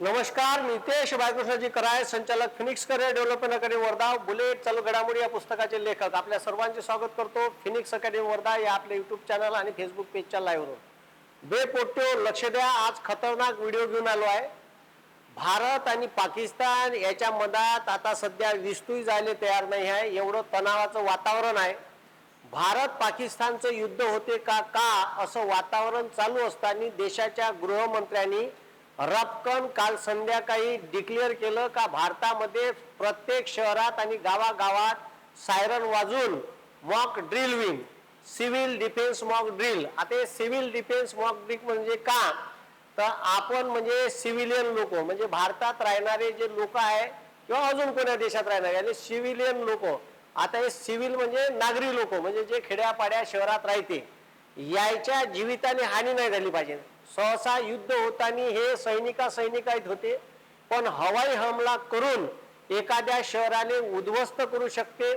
नमस्कार नितेश बाळकृष्णजी कराय संचालक Phoenix career development academy Wardha bullet चालू घडामोडी या पुस्तकाचे लेखक. आपल्या सर्वांचे स्वागत करतो फिनिक्स अकॅडमी वर्धा या आपल्या युट्यूब चॅनल आणि फेसबुक पेजच्या लाईव्हवर बेपोट्यो लक्ष द्या आज खतरनाक व्हिडिओ घेऊन आलो आहे. भारत आणि पाकिस्तान याच्या मधात आता सध्या विस्तूही जायला तयार नाही आहे. एवढं तणावाचं वातावरण आहे. भारत पाकिस्तानचं युद्ध होते का? का? असं वातावरण चालू असताना देशाच्या गृहमंत्र्यांनी रपकन काल संध्याकाळी डिक्लेअर केलं का भारतामध्ये प्रत्येक शहरात आणि गावागावात सायरन वाजून mock drill wing civil defence mock drill आता हे सिव्हिल डिफेन्स मॉक ड्रिल म्हणजे का? तर आपण म्हणजे सिव्हिलियन लोक म्हणजे भारतात राहणारे जे लोक आहे किंवा अजून कोण्या देशात राहणारे आणि सिव्हिलियन लोक. आता हे सिव्हिल म्हणजे नागरी लोक म्हणजे जे खेड्यापाड्या शहरात राहते यायच्या जीविताने हानी नाही झाली पाहिजे. सहसा युद्ध होताना हे सैनिका सैनिकात होते. पण हवाई हमला करून एखाद्या शहराने उद्ध्वस्त करू शकते.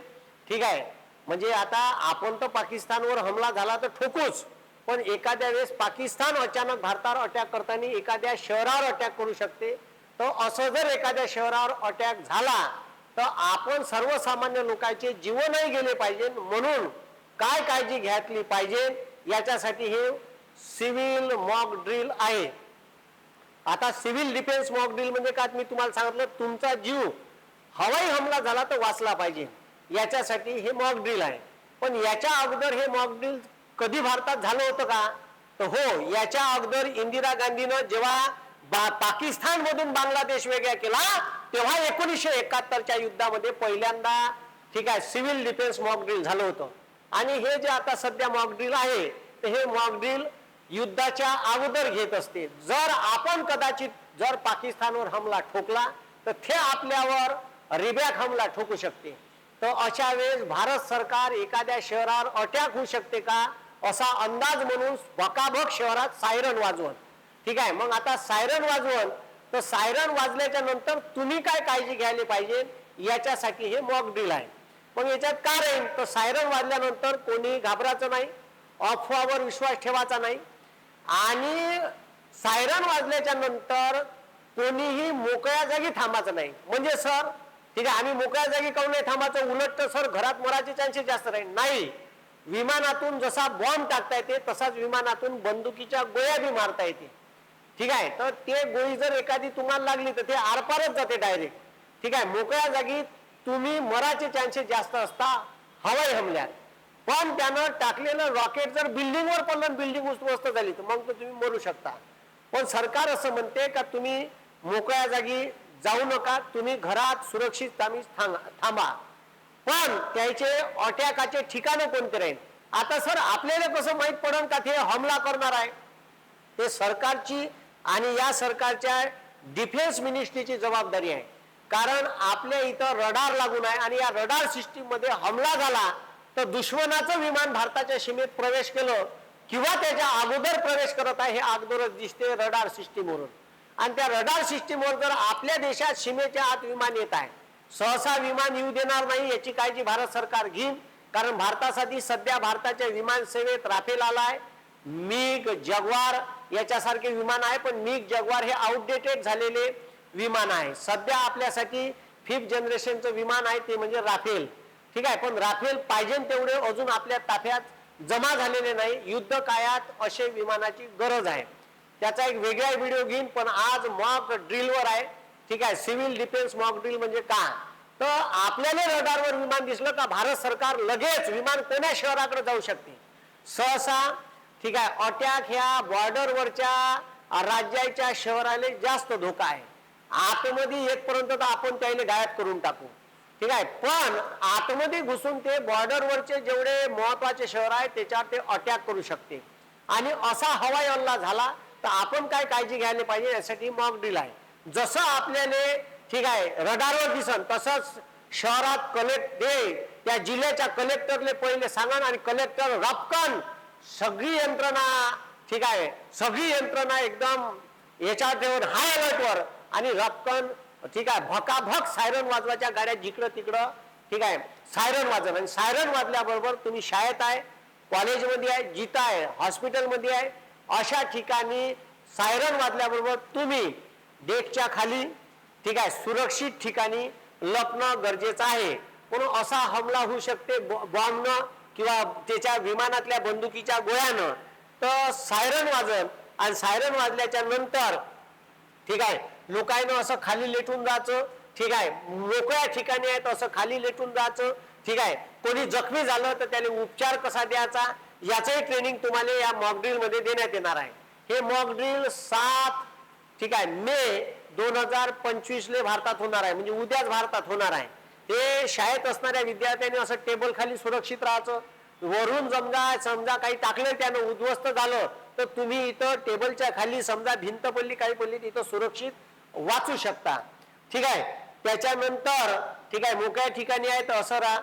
ठीक आहे. म्हणजे आता आपण तर पाकिस्तानवर हमला झाला तर ठोकूच. पण एखाद्या वेळेस पाकिस्तान अचानक भारतावर अटॅक करताना एखाद्या शहरावर अटॅक करू शकते. तर असं जर एखाद्या शहरावर अटॅक झाला तर आपण सर्वसामान्य लोकांचे जीवनही गेले पाहिजे. म्हणून काय काळजी घेतली पाहिजे? याच्यासाठी हे सिव्हिल मॉक ड्रिल आहे. आता सिव्हिल डिफेन्स मॉक ड्रिल म्हणजे काय? मी तुम्हाला सांगितलं तुमचा जीव हवाई हमला झाला तर वाचला पाहिजे. याच्यासाठी हे मॉक ड्रिल आहे. पण याच्या अगोदर हे मॉक ड्रिल कधी भारतात झालं होतं का? तर हो याच्या अगोदर इंदिरा गांधीनं जेव्हा बा पाकिस्तान मधून बांगलादेश वेगळा केला तेव्हा एकोणीसशे एकाहत्तरच्या युद्धामध्ये पहिल्यांदा ठीक आहे सिव्हिल डिफेन्स मॉक ड्रिल झालं होतं. आणि हे जे आता सध्या मॉक ड्रिल आहे तर हे मॉक ड्रिल युद्धाच्या अगोदर घेत असते. जर आपण कदाचित जर पाकिस्तानवर हमला ठोकला तर ते आपल्यावर रिबॅक हमला ठोकू शकते. तर अशा वेळेस भारत सरकार एखाद्या शहरावर अटॅक होऊ शकते का? असा अंदाज म्हणून भकाभक शहरात सायरन वाजवण ठीक आहे मग आता सायरन वाजवण तर सायरन वाजल्याच्या नंतर तुम्ही काय काळजी घ्यायला पाहिजे? याच्यासाठी हे मॉक ड्रिल आहे. मग याच्यात का राहील तर सायरन वाजल्यानंतर कोणी घाबरायचं नाही अफवावर विश्वास ठेवायचा नाही. आणि सायरन वाजल्याच्या नंतर कोणीही मोकळ्या जागी थांबायचं नाही. म्हणजे सर ठीक आहे आम्ही मोकळ्या जागी काऊन नाही थांबायचं? उलट तर सर घरात मराठी चान्सेस जास्त राहील. नाही. विमानातून जसा बॉम्ब टाकता येते तसाच विमानातून बंदुकीच्या गोळ्या बी मारता येते. ठीक आहे तर ते गोळी जर एखादी तुम्हाला लागली तर ते आरपारच जाते डायरेक्ट ठीक आहे मोकळ्या जागी तुम्ही मराचे चान्सेस जास्त असता हवाई हमल्यात. पण त्यानं टाकलेलं रॉकेट जर बिल्डिंगवर पडलं बिल्डिंग उद्ध्वस्त झाली तर मग तुम्ही मरू शकता. पण सरकार असं म्हणते का तुम्ही मोकळ्या जागी जाऊ नका तुम्ही घरात सुरक्षित थांबा. पण त्याचे अटॅकाचे ठिकाणं कोणते राहील आता सर आपल्याला कसं माहीत पडन का ते हमला करणार आहे? ते सरकारची आणि या सरकारच्या डिफेन्स मिनिस्ट्रीची जबाबदारी आहे. कारण आपल्या इथं रडार लागून आहे आणि या रडार सिस्टीममध्ये हमला झाला तर दुश्मनाचं विमान भारताच्या सीमेत प्रवेश केलं किंवा त्याच्या अगोदर प्रवेश करत आहे हे अगोदरच दिसते रडार सिस्टीमवरून आणि त्या रडार सिस्टीमवर जर आपल्या देशात सीमेच्या आत विमान येत आहे सहसा विमान येऊ देणार नाही याची काळजी भारत सरकार घेईन कारण भारतासाठी सध्या भारताच्या विमान सेवेत राफेल आलाय मिग जगवार याच्यासारखे विमान आहे पण मिग जगवार हे आउटडेटेड झालेले विमान आहे. सध्या आपल्यासाठी फिफ्थ जनरेशनचं विमान आहे ते म्हणजे राफेल. ठीक आहे पण राफेल पाहिजे तेवढे अजून आपल्या ताफ्यात जमा झालेले नाही. युद्ध काळात असे विमानाची गरज आहे. त्याचा एक वेगळा व्हिडिओ घेईन पण आज मॉक ड्रिलवर आहे. ठीक आहे सिव्हिल डिफेन्स मॉक ड्रिल म्हणजे का? तर आपल्याला रडारवर विमान दिसलं का भारत सरकार लगेच विमान कोण्या शहराकडे जाऊ शकते? सहसा ठीक आहे अटॅक ह्या बॉर्डरवरच्या राज्याच्या शहराला जास्त धोका आहे. आतमध्ये येतपर्यंत तर आपण त्याला गायब करून टाकू. ठीक आहे. पण आतमध्ये घुसून ते बॉर्डरवरचे जेवढे महत्त्वाचे शहर आहे त्याच्यावर ते अटॅक करू शकते. आणि असा हवाई हल्ला झाला तर आपण काय काळजी घ्यायला पाहिजे यासाठी मॉक ड्रिल आहे. जसं आपल्याने ठीक आहे रडारवर दिसन तसंच शहरात कलेक्ट दे त्या जिल्ह्याच्या कलेक्टरले पहिले सांगा आणि कलेक्टर रपकन सगळी यंत्रणा ठीक आहे सगळी यंत्रणा एकदम याच्यावर हाय अलर्टवर आणि रपकन ठीक आहे भकाभक सायरन वाजवायच्या गाड्या जिकडं तिकडं ठीक आहे सायरन वाजव. आणि सायरन वाजल्याबरोबर तुम्ही शाळेत आहे कॉलेजमध्ये आहे जिथं आहे हॉस्पिटलमध्ये आहे अशा ठिकाणी सायरन वाजल्याबरोबर तुम्ही डेकच्या खाली ठीक आहे सुरक्षित ठिकाणी लपणं गरजेचं आहे. म्हणून असा हमला होऊ शकते बॉम्बनं किंवा त्याच्या विमानातल्या बंदुकीच्या गोळ्यानं. तर सायरन वाजन आणि सायरन वाजल्याच्या नंतर ठीक आहे लोकांना असं खाली लेटून जायचं ठीक आहे. मोकळ्या ठिकाणी आहेत असं खाली लेटून जायचं ठीक आहे. कोणी जखमी झालं तर त्याने उपचार कसा द्यायचा याचंही ट्रेनिंग तुम्हाला या मॉक ड्रिलमध्ये देण्यात येणार आहे. हे मॉक ड्रिल सात ठीक आहे मे दोन हजार पंचवीसले भारतात होणार आहे. म्हणजे उद्याच भारतात होणार आहे. ते शाळेत असणाऱ्या विद्यार्थ्यांनी असं टेबल खाली सुरक्षित राहायचं. वरून समजा समजा काही टाकलं त्यानं उद्ध्वस्त झालं तर तुम्ही इथं टेबलच्या खाली समजा भिंत पडली काही पडली तिथं सुरक्षित वाचू शकता. ठीक आहे? त्याच्यानंतर ठीक आहे मोकळ्या ठिकाणी आहे तर असं राहा.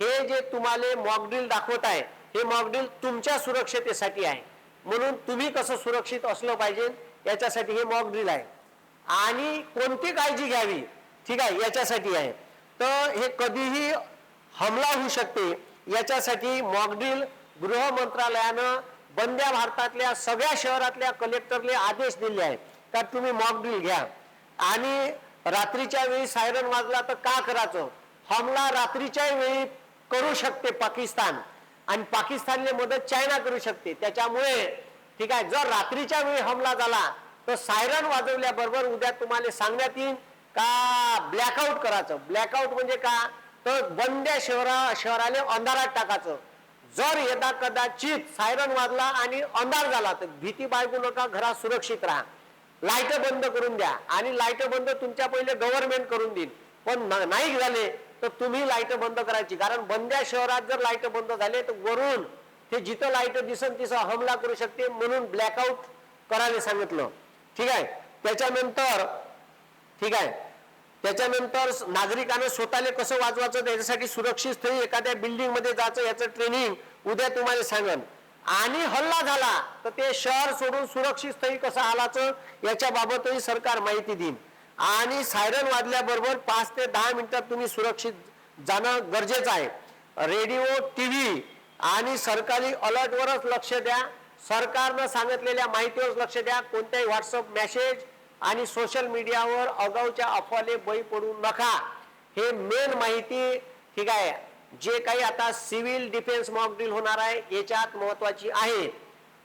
हे जे तुम्हाला मॉकड्रिल दाखवत आहे हे मॉकड्रिल तुमच्या सुरक्षतेसाठी आहे. म्हणून तुम्ही कसं सुरक्षित असलं पाहिजे याच्यासाठी हे मॉकड्रिल आहे. आणि कोणती काळजी घ्यावी ठीक आहे याच्यासाठी आहे. तर हे कधीही हमला होऊ शकते. याच्यासाठी मॉकड्रिल गृह मंत्रालयानं बंद्या भारतातल्या सगळ्या शहरातल्या कलेक्टरले आदेश दिले आहेत. का तुम्ही मॉकड्रिल घ्या. आणि रात्रीच्या वेळी सायरन वाजला तर का करायचं? हमला रात्रीच्या वेळी करू शकते पाकिस्तान. आणि पाकिस्तानने मदत चायना करू शकते. त्याच्यामुळे ठीक आहे जर रात्रीच्या वेळी हमला झाला तर सायरन वाजवल्याबरोबर उद्या तुम्हाला सांगण्यात येईल का ब्लॅकआउट करायचं? ब्लॅकआउट म्हणजे का? तर बंद्या शहरा शहराने अंधारात टाकायचं. जर यदा कदाचित सायरन वाजला आणि अंधार झाला तर भीती बाळगू नका घरात सुरक्षित राहा. लाइट बंद करून द्या. आणि लाइट बंद तुमच्या पहिले गव्हर्नमेंट करून देईल. पण नाही झाले तर तुम्ही लाइट बंद करायची. कारण बंद्या शहरात जर लाइट बंद झाले तर वरून ते जिथं लाइट दिसन तिथं हमला करू शकते म्हणून ब्लॅकआउट करायला सांगितलं. ठीक आहे? त्याच्यानंतर ठीक आहे? त्याच्यानंतर नागरिकांना स्वतःला कसं वाचवायचं त्याच्यासाठी सुरक्षित स्थळी एखाद्या बिल्डिंगमध्ये जायचं याचं ट्रेनिंग उद्या तुम्हाला सांगन. आणि हल्ला झाला तर ते शहर सोडून सुरक्षित स्थळी कसं आलाचं याच्या बाबतही सरकार माहिती देईन. आणि सायरन वाजल्याबरोबर पाच ते दहा मिनिटात तुम्ही सुरक्षित जाणं गरजेचं आहे. रेडिओ टीव्ही आणि सरकारी अलर्टवरच लक्ष द्या. सरकारनं सांगितलेल्या माहितीवर लक्ष द्या. कोणत्याही व्हॉट्सअप मेसेज आणि सोशल मीडियावर अगाऊच्या अफवाले बळी पडू नका. हे मेन माहिती ठीक आहे. जे काही आता सिव्हिल डिफेन्स मॉक ड्रिल होणार आहे याच्यात महत्वाची आहे.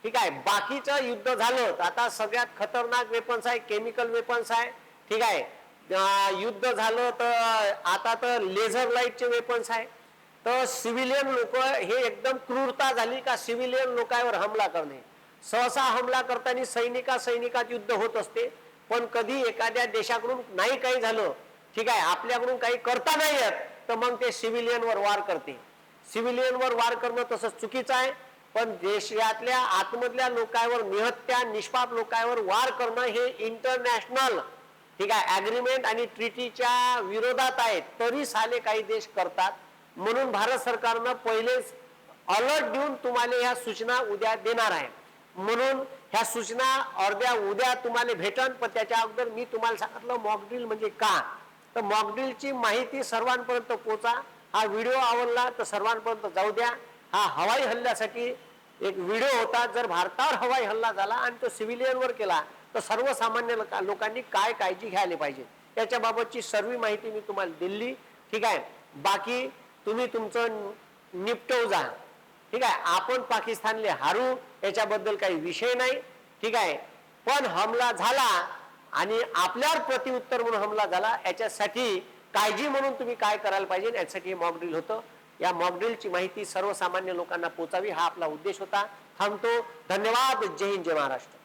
ठीक आहे बाकीचं युद्ध झालं तर आता सगळ्यात खतरनाक वेपन्स आहे केमिकल वेपन्स आहे. ठीक आहे युद्ध झालं तर आता तर लेझर लाईटचे वेपन्स आहे. तर सिव्हिलियन लोक हे एकदम क्रूरता झाली का सिव्हिलियन लोकांवर हमला करणे? सहसा हमला करताना सैनिका सैनिकात युद्ध होत असते. पण कधी एखाद्या देशाकडून नाही काही झालं ठीक आहे आपल्याकडून काही करता नाही येत तर मग ते सिव्हिलियनवर वार करते सिव्हिलियनवर वार करणं तसं चुकीचं आहे पण देशातल्या आतमधल्या लोकांवर निहत्या निष्पाप लोकांवर वार करणं हे इंटरनॅशनल ठीक आहे अग्रीमेंट आणि ट्रिटीच्या विरोधात आहे. तरी साले काही देश करतात. म्हणून भारत सरकारनं पहिलेच अलर्ट देऊन तुम्हाला ह्या सूचना उद्या देणार आहे. म्हणून ह्या सूचना अर्ध्या उद्या तुम्हाला भेटन पण त्याच्या अगोदर मी तुम्हाला सांगितलं मॉकड्रिल म्हणजे का? तर मॉकड्रिलची माहिती सर्वांपर्यंत पोचा. हा व्हिडिओ आवडला तर सर्वांपर्यंत जाऊ द्या. हा हवाई हल्ल्यासाठी एक व्हिडिओ होता. जर भारतावर हवाई हल्ला झाला आणि तो सिव्हिलियनवर केला तर सर्वसामान्य लोकांनी काय काळजी घ्यायला पाहिजे? त्याच्याबाबतची सर्व माहिती मी तुम्हाला दिली. ठीक आहे? बाकी तुम्ही तुमचं निपटव जा. ठीक आहे? आपण पाकिस्तानले हारू याच्याबद्दल काही विषय नाही. ठीक आहे? पण हमला झाला. आणि आपल्यावर प्रतिउत्तर म्हणून हमला झाला याच्यासाठी काळजी म्हणून तुम्ही काय करायला पाहिजे यासाठी हे मॉकड्रिल होतं. या मॉकड्रिलची माहिती सर्वसामान्य लोकांना पोचावी हा आपला उद्देश होता. थांबतो. धन्यवाद. जय हिंद जय महाराष्ट्र.